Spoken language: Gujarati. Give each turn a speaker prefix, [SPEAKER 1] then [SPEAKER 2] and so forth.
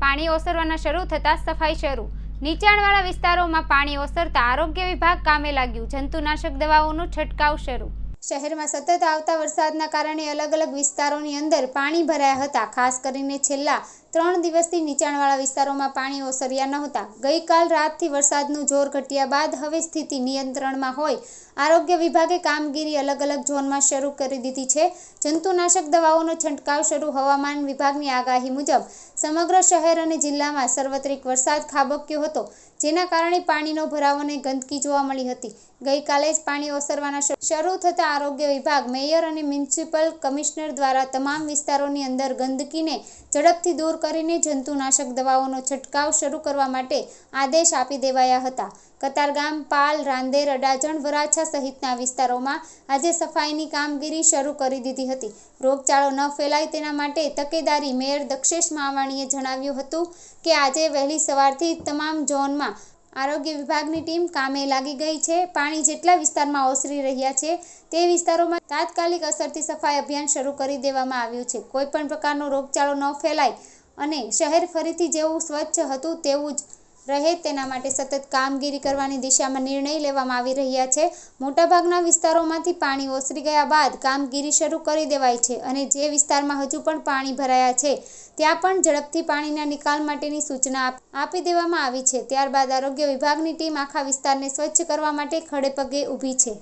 [SPEAKER 1] પાણી ઓસરવાના શરૂ થતાં સફાઈ શરૂ. નીચાણવાળા વિસ્તારોમાં પાણી ઓસરતા આરોગ્ય વિભાગ કામે લાગ્યું. જંતુનાશક દવાઓનો છંટકાવ શરૂ. શહેરમાં સતત આવતા વરસાદના કારણે અલગ અલગ વિસ્તારોની અંદર પાણી ભરાયા હતા. ખાસ કરીને છેલ્લા ત્રણ દિવસથી નીચાણવાળા વિસ્તારોમાં પાણી ઓસર્યા નહોતા. ગઈકાલ રાતથી વરસાદનું જોર ઘટ્યા બાદ હવે સ્થિતિ નિયંત્રણમાં હોય. આરોગ્ય વિભાગે કામગીરી અલગ અલગ ઝોનમાં શરૂ કરી દીધી છે. જંતુનાશક દવાઓનો છંટકાવ શરૂ હવામાન વિભાગની આગાહી મુજબ સમગ્ર શહેર અને જિલ્લામાં સર્વત્રિક વરસાદ ખાબક્યો હતો. જેના કારણે પાણીનો ભરાવો અને ગંદકી જોવા મળી હતી. ગઈકાલે જ પાણી ઓસરવાના શરૂ થતાં આરોગ્ય વિભાગ, મેયર અને મ્યુનિસિપલ કમિશનર દ્વારા તમામ વિસ્તારોની અંદર ગંદકીને ઝડપથી દૂર કરીને જંતુનાશક દવાઓનો છંટકાવ શરૂ કરવા માટે આદેશ આપી દેવાયા હતા. કતારગામ પાલ, રાંદેર, અડાજણ, વરાછા સહિતના વિસ્તારોમાં આજે સફાઈની કામગીરી શરૂ કરી દીધી હતી. રોગચાળો ન ફેલાય તેના માટે તકેદારી મેયર દક્ષેશ માવાણીએ જણાવ્યું હતું કે આજે વહેલી સવારથી તમામ ઝોનમાં આરોગ્ય વિભાગની ટીમ કામે લાગી ગઈ છે. પાણી જેટલા વિસ્તારમાં ઓસરી રહ્યા છે, તે વિસ્તારોમાં તાત્કાલિક અસરથી સફાઈ અભિયાન શરૂ કરી દેવામાં આવ્યું છે. કોઈ પણ પ્રકારનો રોગચાળો ન ફેલાય અને શહેર ફરીથી જેવું સ્વચ્છ હતું તેવું જ રહે તેના માટે સતત કામગીરી કરવાની દિશામાં નિર્ણય લેવામાં આવી રહ્યા છે. મોટાભાગના વિસ્તારોમાંથી પાણી ઓસરી ગયા બાદ કામગીરી શરૂ કરી દેવાઈ છે અને જે વિસ્તારમાં હજુ પણ પાણી ભરાયા છે, ત્યાં પણ ઝડપથી પાણીના નિકાલ માટેની સૂચના આપી દેવામાં આવી છે. ત્યારબાદ આરોગ્ય વિભાગની ટીમ આખા વિસ્તારને સ્વચ્છ કરવા માટે ખડેપગે ઊભી છે.